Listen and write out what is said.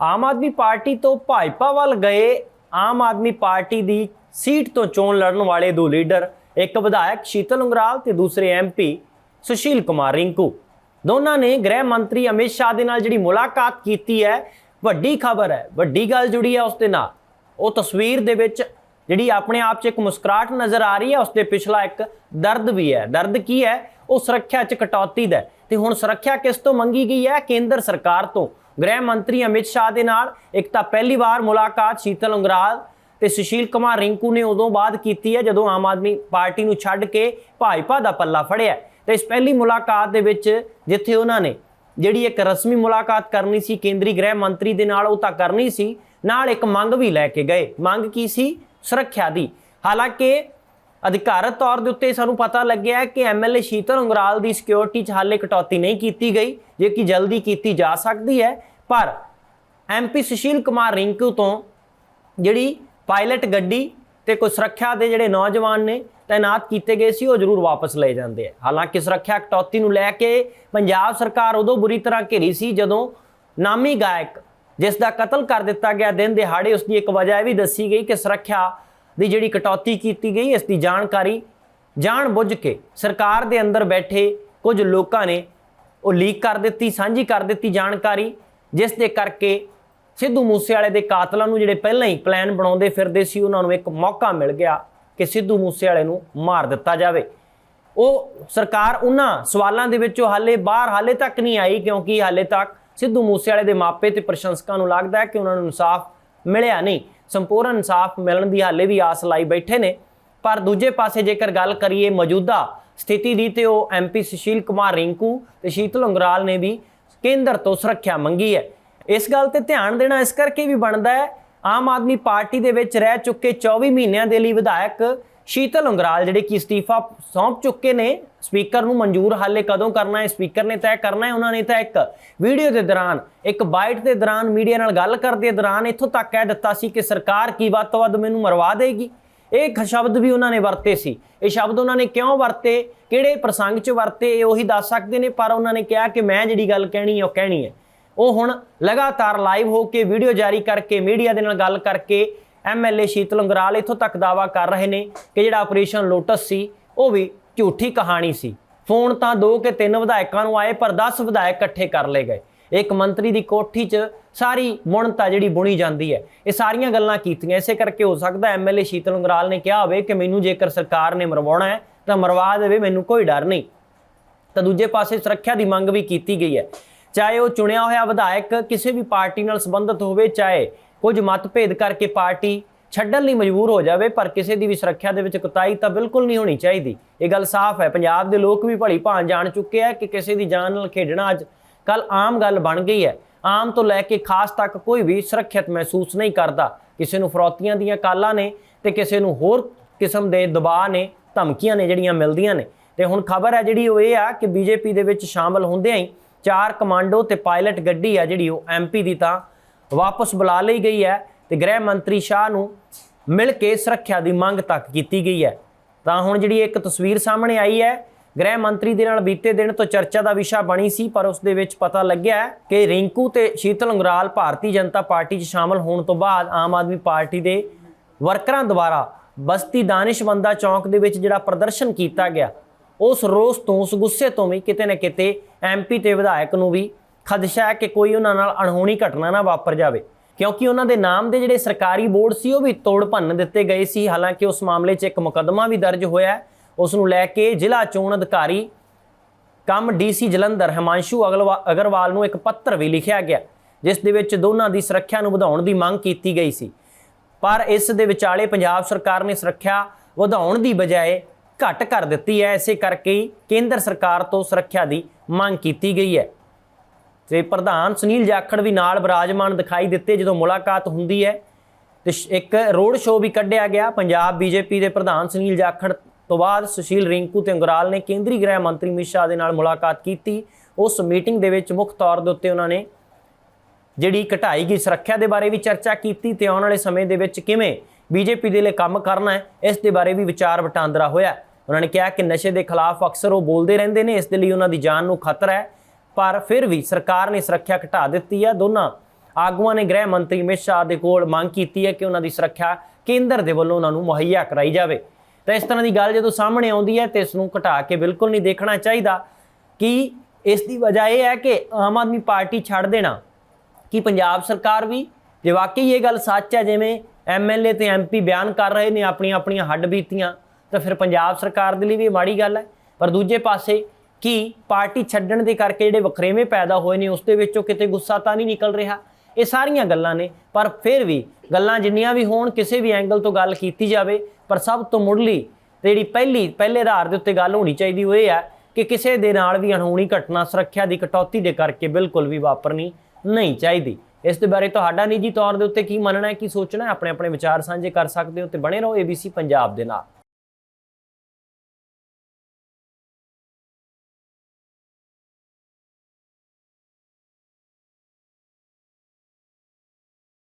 Aam Aadmi party ਤੋਂ ਭਾਜਪਾ ਵੱਲ ਗਏ, ਆਮ ਆਦਮੀ ਪਾਰਟੀ ਦੀ ਸੀਟ ਤੋਂ ਚੋਣ ਲੜਨ ਵਾਲੇ ਦੋ ਲੀਡਰ, ਇੱਕ ਵਿਧਾਇਕ ਸ਼ੀਤਲ ਉਂਗਰਾਲ ਤੇ ਦੂਸਰੇ ਐਮਪੀ ਸੁਸ਼ੀਲ ਕੁਮਾਰ ਰਿੰਕੂ। ਦੋਨਾਂ ਨੇ ਗ੍ਰਹਿ ਮੰਤਰੀ ਅਮਿਤ ਸ਼ਾਹ ਦੇ ਨਾਲ ਜਿਹੜੀ ਮੁਲਾਕਾਤ ਕੀਤੀ ਹੈ, ਵੱਡੀ ਖਬਰ ਹੈ, ਵੱਡੀ ਗੱਲ ਜੁੜੀ ਹੈ ਉਸ ਦੇ ਨਾਲ। ਉਹ ਤਸਵੀਰ ਦੇ ਵਿੱਚ ਜਿਹੜੀ ਆਪਣੇ ਆਪ 'ਚ ਇੱਕ ਮੁਸਕਰਾਹਟ ਨਜ਼ਰ ਆ ਰਹੀ ਹੈ, ਉਸ ਦੇ ਪਿਛਲਾ ਇੱਕ ਦਰਦ ਵੀ ਹੈ। ਦਰਦ ਕੀ ਹੈ? ਉਹ ਸੁਰੱਖਿਆ 'ਚ ਕਟੌਤੀ ਦਾ ਹੈ। ਤੇ ਹੁਣ ਸੁਰੱਖਿਆ ਕਿਸ ਤੋਂ ਮੰਗੀ ਗਈ ਹੈ? ਕੇਂਦਰ ਸਰਕਾਰ ਤੋਂ। ਗ੍ਰਹਿ ਮੰਤਰੀ ਅਮਿਤ ਸ਼ਾਹ ਦੇ ਨਾਲ। ਇੱਕ ਤਾਂ ਪਹਿਲੀ ਵਾਰ ਮੁਲਾਕਾਤ ਸ਼ੀਤਲ ਉਂਗਰਾਲ ਤੇ ਸੁਸ਼ੀਲ ਕੁਮਾਰ ਰਿੰਕੂ ਨੇ ਉਦੋਂ ਬਾਅਦ ਕੀਤੀ ਹੈ, ਜਦੋਂ ਆਮ ਆਦਮੀ ਪਾਰਟੀ ਨੂੰ ਛੱਡ ਕੇ ਭਾਜਪਾ ਦਾ ਪੱਲਾ ਫੜਿਆ ਤੇ ਇਸ ਪਹਿਲੀ ਮੁਲਾਕਾਤ ਦੇ ਵਿੱਚ ਜਿੱਥੇ ਉਹਨਾਂ ਨੇ ਜਿਹੜੀ ਇੱਕ ਰਸਮੀ ਮੁਲਾਕਾਤ ਕਰਨੀ ਸੀ, ਕੇਂਦਰੀ ਗ੍ਰਹਿ ਮੰਤਰੀ ਦੇ ਨਾਲ ਉਹ ਤਾਂ ਕਰਨੀ ਸੀ, ਨਾਲ ਇੱਕ ਮੰਗ ਵੀ ਲੈ ਕੇ ਗਏ। ਮੰਗ ਕੀ ਸੀ? ਸੁਰੱਖਿਆ ਦੀ। ਹਾਲਾਂਕਿ ਅਧਿਕਾਰਤ ਤੌਰ ਦੇ ਉੱਤੇ ਸਾਨੂੰ ਪਤਾ ਲੱਗਿਆ ਹੈ ਕਿ ਐਮਐਲਏ ਸ਼ੀਤਲ ਉਂਗਰਾਲ ਦੀ ਸਿਕਿਉਰਿਟੀ 'ਚ ਹਾਲੇ ਕਟੌਤੀ ਨਹੀਂ ਕੀਤੀ ਗਈ, ਜੇ ਕਿ ਜਲਦੀ ਕੀਤੀ ਜਾ ਸਕਦੀ ਹੈ। ਪਰ ਐਮਪੀ ਸੁਸ਼ੀਲ ਕੁਮਾਰ ਰਿੰਕੂ ਤੋਂ ਜਿਹੜੀ ਪਾਇਲਟ ਗੱਡੀ ਤੇ ਕੋਈ ਸੁਰੱਖਿਆ ਦੇ ਜਿਹੜੇ ਨੌਜਵਾਨ ਨੇ ਤਾਇਨਾਤ ਕੀਤੇ ਗਏ ਸੀ, ਉਹ ਜ਼ਰੂਰ ਵਾਪਸ ਲਏ ਜਾਂਦੇ ਆ। ਹਾਲਾਂਕਿ ਸੁਰੱਖਿਆ ਕਟੌਤੀ ਨੂੰ ਲੈ ਕੇ ਪੰਜਾਬ ਸਰਕਾਰ ਉਦੋਂ ਬੁਰੀ ਤਰ੍ਹਾਂ ਘਿਰੀ ਸੀ ਜਦੋਂ ਨਾਮੀ ਗਾਇਕ, ਜਿਸ ਦਾ ਕਤਲ ਕਰ ਦਿੱਤਾ ਗਿਆ, ਦਿਨ ਦਿਹਾੜੇ ਉਸ ਦੀ ਇੱਕ ਵਜ੍ਹਾ ਇਹ ਵੀ ਦੱਸੀ ਗਈ ਕਿ ਸੁਰੱਖਿਆ ਦੀ ਜਿਹੜੀ ਕਟੌਤੀ ਕੀਤੀ ਗਈ, ਇਸ ਦੀ ਜਾਣਕਾਰੀ ਜਾਣ ਬੁੱਝ ਕੇ ਸਰਕਾਰ ਦੇ ਅੰਦਰ ਬੈਠੇ ਕੁਝ ਲੋਕਾਂ ਨੇ ਉਹ ਲੀਕ ਕਰ ਦਿੱਤੀ, ਸਾਂਝੀ ਕਰ ਦਿੱਤੀ ਜਾਣਕਾਰੀ। ਜਿਸ ਦੇ ਕਰਕੇ ਸਿੱਧੂ ਮੂਸੇਵਾਲੇ ਦੇ ਕਾਤਲਾਂ ਨੂੰ ਜਿਹੜੇ ਪਹਿਲਾਂ ਹੀ ਪਲਾਨ ਬਣਾਉਂਦੇ ਫਿਰਦੇ ਸੀ, ਉਹਨਾਂ ਨੂੰ ਇੱਕ ਮੌਕਾ ਮਿਲ ਗਿਆ ਕਿ ਸਿੱਧੂ ਮੂਸੇਵਾਲੇ ਨੂੰ ਮਾਰ ਦਿੱਤਾ ਜਾਵੇ। ਉਹ ਸਰਕਾਰ ਉਹਨਾਂ ਸਵਾਲਾਂ ਦੇ ਵਿੱਚੋਂ ਹਾਲੇ ਬਾਹਰ ਹਾਲੇ ਤੱਕ ਨਹੀਂ ਆਈ, ਕਿਉਂਕਿ ਹਾਲੇ ਤੱਕ ਸਿੱਧੂ ਮੂਸੇਵਾਲੇ ਦੇ ਮਾਪੇ ਤੇ ਪ੍ਰਸ਼ੰਸਕਾਂ ਨੂੰ ਲੱਗਦਾ ਹੈ ਕਿ ਉਹਨਾਂ ਨੂੰ ਇਨਸਾਫ ਮਿਲਿਆ ਨਹੀਂ। ਸੰਪੂਰਨ ਇਨਸਾਫ ਮਿਲਣ ਦੀ ਹਾਲੇ ਵੀ ਆਸ ਲਾਈ ਬੈਠੇ ਨੇ। ਪਰ ਦੂਜੇ ਪਾਸੇ ਜੇਕਰ ਗੱਲ ਕਰੀਏ ਮੌਜੂਦਾ ਸਥਿਤੀ ਦੀ, ਤੇ ਉਹ ਐਮਪੀ ਸੁਸ਼ੀਲ ਕੁਮਾਰ ਰਿੰਕੂ ਤੇ ਸ਼ੀਤਲ ਅੰਗਰਾਲ ਨੇ ਵੀ ਕੇਂਦਰ ਤੋਂ ਸੁਰੱਖਿਆ ਮੰਗੀ ਹੈ। ਇਸ ਗੱਲ ਤੇ ਧਿਆਨ ਦੇਣਾ ਇਸ ਕਰਕੇ ਵੀ ਬਣਦਾ ਹੈ, ਆਮ ਆਦਮੀ ਪਾਰਟੀ ਦੇ ਵਿੱਚ ਰਹਿ ਚੁੱਕੇ 24 ਮਹੀਨਿਆਂ ਦੇ ਲਈ ਵਿਧਾਇਕ ਸ਼ੀਤਲ ਉਂਗਰਾਲ ਜਿਹੜੇ ਕਿ ਅਸਤੀਫਾ ਸੌਂਪ ਚੁੱਕੇ ਨੇ, ਸਪੀਕਰ ਨੂੰ ਮਨਜ਼ੂਰ ਹਾਲੇ ਕਦੋਂ ਕਰਨਾ ਹੈ, ਸਪੀਕਰ ਨੇ ਤੈਅ ਕਰਨਾ ਹੈ, ਉਹਨਾਂ ਨੇ ਤਾਂ ਇੱਕ ਵੀਡੀਓ ਦੇ ਦੌਰਾਨ, ਇੱਕ ਬਾਈਟ ਦੇ ਦੌਰਾਨ ਮੀਡੀਆ ਨਾਲ ਗੱਲ ਕਰਦੇ ਦੌਰਾਨ ਇੱਥੋਂ ਤੱਕ ਕਹਿ ਦਿੱਤਾ ਸੀ ਕਿ ਸਰਕਾਰ ਕੀ ਵੱਧ ਤੋਂ ਵੱਧ ਮੈਨੂੰ ਮਰਵਾ ਦੇਗੀ। ਇਹ ਖ- ਸ਼ਬਦ ਵੀ ਉਹਨਾਂ ਨੇ ਵਰਤੇ ਸੀ। ਇਹ ਸ਼ਬਦ ਉਹਨਾਂ ਨੇ ਕਿਉਂ ਵਰਤੇ? ਕਿਹੜੇ ਪ੍ਰਸੰਗ 'ਚ ਵਰਤੇ? ਇਹ ਉਹੀ ਦੱਸ ਸਕਦੇ ਨੇ, ਪਰ ਉਹਨਾਂ ਨੇ ਕਿਹਾ ਕਿ ਮੈਂ ਜਿਹੜੀ ਗੱਲ ਕਹਿਣੀ ਹੈ, ਉਹ ਕਹਿਣੀ ਹੈ। ਉਹ ਹੁਣ ਲਗਾਤਾਰ ਲਾਈਵ ਹੋ ਕੇ ਵੀਡੀਓ ਜਾਰੀ ਕਰਕੇ, ਮੀਡੀਆ ਦੇ ਨਾਲ ਗੱਲ ਕਰਕੇ ਐਮਐਲਏ ਸ਼ੀਤਲ ਉਂਗਰਾਲ ਇੱਥੋਂ ਤੱਕ ਦਾਵਾ ਕਰ ਰਹੇ ਨੇ ਕਿ ਜਿਹੜਾ ਆਪਰੇਸ਼ਨ ਲੋਟਸ ਸੀ, ਉਹ ਵੀ ਝੂਠੀ ਕਹਾਣੀ ਸੀ। ਫੋਨ ਤਾਂ ਦੋ ਕਿ ਤਿੰਨ ਵਿਧਾਇਕਾਂ ਨੂੰ ਆਏ, ਪਰ 10 ਵਿਧਾਇਕ ਇਕੱਠੇ ਕਰ ਲਏ ਗਏ। ਇੱਕ ਮੰਤਰੀ ਦੀ ਕੋਠੀ 'ਚ ਸਾਰੀ ਬੁਣਤਾ ਜਿਹੜੀ ਬੁਣੀ ਜਾਂਦੀ ਹੈ। ਇਹ ਸਾਰੀਆਂ ਗੱਲਾਂ ਕੀਤੀਆਂ। ਇਸੇ ਕਰਕੇ ਹੋ ਸਕਦਾ ਐਮਐਲਏ ਸ਼ੀਤਲ ਉਂਗਰਾਲ ਨੇ ਕਿਹਾ ਹੋਵੇ ਕਿ ਮੈਨੂੰ ਜੇਕਰ ਸਰਕਾਰ ਨੇ ਮਰਵਾਉਣਾ ਹੈ, ਤਾਂ ਮਰਵਾ ਦੇਵੇ, ਮੈਨੂੰ ਕੋਈ ਡਰ ਨਹੀਂ। ਤਾਂ ਦੂਜੇ ਪਾਸੇ ਸੁਰੱਖਿਆ ਦੀ ਮੰਗ ਵੀ ਕੀਤੀ ਗਈ ਹੈ। ਚਾਹੇ ਉਹ ਚੁਣਿਆ ਹੋਇਆ ਵਿਧਾਇਕ ਕਿਸੇ ਵੀ ਪਾਰਟੀ ਨਾਲ ਸੰਬੰਧਿਤ ਹੋਵੇ, ਚਾਹੇ ਕੁਝ ਮਤਭੇਦ ਕਰਕੇ ਪਾਰਟੀ ਛੱਡਣ ਲਈ ਮਜਬੂਰ ਹੋ ਜਾਵੇ, ਪਰ ਕਿਸੇ ਦੀ ਵੀ ਸੁਰੱਖਿਆ ਦੇ ਵਿੱਚ ਕੁਤਾਈ ਤਾਂ ਬਿਲਕੁਲ ਨਹੀਂ ਹੋਣੀ ਚਾਹੀਦੀ। ਇਹ ਗੱਲ ਸਾਫ਼ ਹੈ। ਪੰਜਾਬ ਦੇ ਲੋਕ ਵੀ ਭਲੀ ਭਾਂ ਜਾਣ ਚੁੱਕੇ ਆ ਕਿ ਕਿਸੇ ਦੀ ਜਾਨ ਨਾਲ ਖੇਡਣਾ ਅੱਜ ਕੱਲ ਆਮ ਗੱਲ ਬਣ ਗਈ ਹੈ। ਆਮ ਤੋਂ ਲੈ ਕੇ ਖਾਸ ਤੱਕ ਕੋਈ ਵੀ ਸੁਰੱਖਿਅਤ ਮਹਿਸੂਸ ਨਹੀਂ ਕਰਦਾ। ਕਿਸੇ ਨੂੰ ਫਰੋਤੀਆਂ ਦੀਆਂ ਕਾਲਾਂ ਨੇ ਤੇ ਕਿਸੇ ਨੂੰ ਹੋਰ ਕਿਸਮ ਦੇ ਦਬਾਅ ਨੇ, ਧਮਕੀਆਂ ਨੇ ਜਿਹੜੀਆਂ ਮਿਲਦੀਆਂ ਨੇ। ਤੇ ਹੁਣ ਖਬਰ ਹੈ ਜਿਹੜੀ ਉਹ ਇਹ ਆ ਕਿ ਬੀਜੇਪੀ ਦੇ ਵਿੱਚ ਸ਼ਾਮਲ ਹੁੰਦਿਆਂ ਹੀ ਚਾਰ ਕਮਾਂਡੋ ਤੇ ਪਾਇਲਟ ਗੱਡੀ ਆ ਜਿਹੜੀ ਉਹ ਐਮਪੀ ਦੀ ਤਾਂ ਵਾਪਸ ਬੁਲਾ ਲਈ ਗਈ ਹੈ ਤੇ ਗ੍ਰਹਿ ਮੰਤਰੀ ਸ਼ਾਹ ਨੂੰ ਮਿਲ ਕੇ ਸੁਰੱਖਿਆ ਦੀ ਮੰਗ ਤੱਕ ਕੀਤੀ ਗਈ ਹੈ। ਤਾਂ ਹੁਣ ਜਿਹੜੀ ਇੱਕ ਤਸਵੀਰ ਸਾਹਮਣੇ ਆਈ ਹੈ ਗ੍ਰਹਿ ਮੰਤਰੀ ਦੇ ਨਾਲ ਬੀਤੇ ਦਿਨ ਤੋਂ ਚਰਚਾ ਦਾ ਵਿਸ਼ਾ ਬਣੀ ਸੀ, ਪਰ ਉਸ ਦੇ ਵਿੱਚ ਪਤਾ ਲੱਗਿਆ ਕਿ ਰਿੰਕੂ ਤੇ ਸ਼ੀਤਲ ਅੰਗਰਾਲ ਭਾਰਤੀ ਜਨਤਾ ਪਾਰਟੀ 'ਚ ਸ਼ਾਮਲ ਹੋਣ ਤੋਂ ਬਾਅਦ ਆਮ ਆਦਮੀ ਪਾਰਟੀ ਦੇ ਵਰਕਰਾਂ ਦੁਆਰਾ ਬਸਤੀ ਦਾਨਿਸ਼ਵੰਦਾ ਚੌਂਕ ਦੇ ਵਿੱਚ ਜਿਹੜਾ ਪ੍ਰਦਰਸ਼ਨ ਕੀਤਾ ਗਿਆ, ਉਸ ਰੋਸ ਤੋਂ, ਉਸ ਗੁੱਸੇ ਤੋਂ ਵੀ ਕਿਤੇ ਨਾ ਕਿਤੇ ਐਮਪੀ ਤੇ ਵਿਧਾਇਕ ਨੂੰ ਵੀ ਖਦਸ਼ਾ ਹੈ ਕਿ ਕੋਈ ਉਹਨਾਂ ਨਾਲ ਅਣਹੋਣੀ ਘਟਨਾ ਨਾ ਵਾਪਰ ਜਾਵੇ ਕਿਉਂਕਿ ਉਹਨਾਂ ਦੇ ਨਾਮ ਦੇ ਜਿਹੜੇ ਸਰਕਾਰੀ ਬੋਰਡ ਸੀ, ਉਹ ਵੀ ਤੋੜ ਭੰਨ ਦਿੱਤੇ ਗਏ ਸੀ ਹਾਲਾਂਕਿ ਉਸ ਮਾਮਲੇ 'ਚ ਇੱਕ ਮੁਕੱਦਮਾ ਵੀ ਦਰਜ ਹੋਇਆ ਹੈ। ਉਸ ਨੂੰ ਲੈ ਕੇ ਜ਼ਿਲ੍ਹਾ ਚੋਣ ਅਧਿਕਾਰੀ ਕੰਮ ਡੀਸੀ ਜਲੰਧਰ ਹਿਮਾਂਸ਼ੂ ਅਗਲਵਾ- ਅਗਰਵਾਲ ਨੂੰ ਇੱਕ ਪੱਤਰ ਵੀ ਲਿਖਿਆ ਗਿਆ, ਜਿਸ ਦੇ ਵਿੱਚ ਦੋਨਾਂ ਦੀ ਸੁਰੱਖਿਆ ਨੂੰ ਵਧਾਉਣ ਦੀ ਮੰਗ ਕੀਤੀ ਗਈ ਸੀ। ਪਰ ਇਸ ਦੇ ਵਿਚਾਲੇ ਪੰਜਾਬ ਸਰਕਾਰ ਨੇ ਸੁਰੱਖਿਆ ਵਧਾਉਣ ਦੀ ਬਜਾਏ ਘੱਟ ਕਰ ਦਿੱਤੀ ਹੈ। ਇਸੇ ਕਰਕੇ ਕੇਂਦਰ ਸਰਕਾਰ ਤੋਂ ਸੁਰੱਖਿਆ ਦੀ ਮੰਗ ਕੀਤੀ ਗਈ ਹੈ। ਤੇ ਪ੍ਰਧਾਨ ਸੁਨੀਲ ਜਾਖੜ ਵੀ ਨਾਲ ਬਿਰਾਜਮਾਨ ਦਿਖਾਈ ਦਿੱਤੇ ਜਦੋਂ ਮੁਲਾਕਾਤ ਹੁੰਦੀ ਹੈ, ਤੇ ਇੱਕ ਰੋਡ ਸ਼ੋਅ ਵੀ ਕੱਢਿਆ ਗਿਆ। ਪੰਜਾਬ ਬੀਜੇਪੀ ਦੇ ਪ੍ਰਧਾਨ ਸੁਨੀਲ ਜਾਖੜ ਤੋਂ ਬਾਅਦ ਸੁਸ਼ੀਲ ਰਿੰਕੂ ਤੇ ਅੰਗਰਾਲ ਨੇ ਕੇਂਦਰੀ ਗ੍ਰਹਿ ਮੰਤਰੀ ਅਮਿਤ ਸ਼ਾਹ ਦੇ ਨਾਲ ਮੁਲਾਕਾਤ ਕੀਤੀ। ਉਸ ਮੀਟਿੰਗ ਦੇ ਵਿੱਚ ਮੁੱਖ ਤੌਰ ਦੇ ਉੱਤੇ ਉਹਨਾਂ ਨੇ ਜਿਹੜੀ ਘਟਾਈ ਗਈ ਸੁਰੱਖਿਆ ਦੇ ਬਾਰੇ ਵੀ ਚਰਚਾ ਕੀਤੀ ਤੇ ਆਉਣ ਵਾਲੇ ਸਮੇਂ ਦੇ ਵਿੱਚ ਕਿਵੇਂ ਬੀਜੇਪੀ ਦੇ ਲਈ ਕੰਮ ਕਰਨਾ ਹੈ, ਇਸ ਦੇ ਬਾਰੇ ਵੀ ਵਿਚਾਰ ਵਟਾਂਦਰਾ ਹੋਇਆ ਉਹਨਾਂ ਨੇ ਕਿਹਾ ਕਿ ਨਸ਼ੇ ਦੇ ਖਿਲਾਫ ਅਕਸਰ ਉਹ ਬੋਲਦੇ ਰਹਿੰਦੇ ਨੇ, ਇਸ ਦੇ ਲਈ ਉਹਨਾਂ ਦੀ ਜਾਨ ਨੂੰ ਖਤਰਾ ਹੈ, ਪਰ ਫਿਰ ਵੀ ਸਰਕਾਰ ਨੇ ਸੁਰੱਖਿਆ ਘਟਾ ਦਿੱਤੀ ਹੈ। ਦੋਨਾਂ ਆਗੂਆਂ ਨੇ ਗ੍ਰਹਿ ਮੰਤਰੀ ਅਮਿਤ ਸ਼ਾਹ ਦੇ ਕੋਲ ਮੰਗ ਕੀਤੀ ਹੈ ਕਿ ਉਹਨਾਂ ਦੀ ਸੁਰੱਖਿਆ ਕੇਂਦਰ ਦੇ ਵੱਲੋਂ ਉਹਨਾਂ ਨੂੰ ਮੁਹੱਈਆ ਕਰਾਈ ਜਾਵੇ। ਤਾਂ ਇਸ ਤਰ੍ਹਾਂ ਦੀ ਗੱਲ ਜਦੋਂ ਸਾਹਮਣੇ ਆਉਂਦੀ ਹੈ ਤੇ ਇਸ ਨੂੰ ਘਟਾ ਕੇ ਬਿਲਕੁਲ ਨਹੀਂ ਦੇਖਣਾ ਚਾਹੀਦਾ, ਕਿ ਇਸ ਦੀ ਵਜ੍ਹਾ ਇਹ ਹੈ ਕਿ ਆਮ ਆਦਮੀ ਪਾਰਟੀ ਛੱਡ ਦੇਣਾ? ਕਿ ਪੰਜਾਬ ਸਰਕਾਰ ਵੀ? ਜੇ ਵਾਕਈ ਇਹ ਗੱਲ ਸੱਚ ਹੈ, ਜਿਵੇਂ ਐਮਐਲਏ ਤੇ ਐਮਪੀ ਬਿਆਨ ਕਰ ਰਹੇ ਨੇ ਆਪਣੀਆਂ ਆਪਣੀਆਂ ਹੱਡ ਬੀਤੀਆਂ, ਤਾਂ ਫਿਰ ਪੰਜਾਬ ਸਰਕਾਰ ਦੇ ਲਈ ਵੀ ਇਹ ਮਾੜੀ ਗੱਲ ਹੈ। ਪਰ ਦੂਜੇ ਪਾਸੇ ਕਿ ਪਾਰਟੀ ਛੱਡਣ ਦੇ ਕਰਕੇ ਜਿਹੜੇ ਵਖਰੇਵੇਂ ਪੈਦਾ ਹੋਏ ਨੇ, ਉਸ ਦੇ ਵਿੱਚੋਂ ਕਿਤੇ ਗੁੱਸਾ ਤਾਂ ਨਹੀਂ ਨਿਕਲ ਰਿਹਾ? ਇਹ ਸਾਰੀਆਂ ਗੱਲਾਂ ਨੇ, ਪਰ ਫਿਰ ਵੀ ਗੱਲਾਂ ਜਿੰਨੀਆਂ ਵੀ ਹੋਣ, ਕਿਸੇ ਵੀ ਐਂਗਲ ਤੋਂ ਗੱਲ ਕੀਤੀ ਜਾਵੇ, ਪਰ ਸਭ ਤੋਂ ਮੁੱਢਲੀ ਜਿਹੜੀ ਪਹਿਲੀ, ਪਹਿਲੇ ਆਧਾਰ ਦੇ ਉੱਤੇ ਗੱਲ ਹੋਣੀ ਚਾਹੀਦੀ ਉਹ ਇਹ ਹੈ ਕਿ ਕਿਸੇ ਦੇ ਨਾਲ ਵੀ ਅਣਹੋਣੀ ਘਟਨਾ ਸੁਰੱਖਿਆ ਦੀ ਕਟੌਤੀ ਦੇ ਕਰਕੇ ਬਿਲਕੁਲ ਵੀ ਵਾਪਰਨੀ ਨਹੀਂ ਚਾਹੀਦੀ। ਇਸ ਦੇ ਬਾਰੇ ਤੁਹਾਡਾ ਨਿੱਜੀ ਤੌਰ ਦੇ ਉੱਤੇ ਕੀ ਮੰਨਣਾ ਹੈ, ਕੀ ਸੋਚਣਾ ਹੈ? ਆਪਣੇ ਆਪਣੇ ਵਿਚਾਰ ਸਾਂਝੇ ਕਰ ਸਕਦੇ ਹੋ ਤੇ ਬਣੇ ਰਹੋ ABC ਪੰਜਾਬ ਦੇ ਨਾਲ।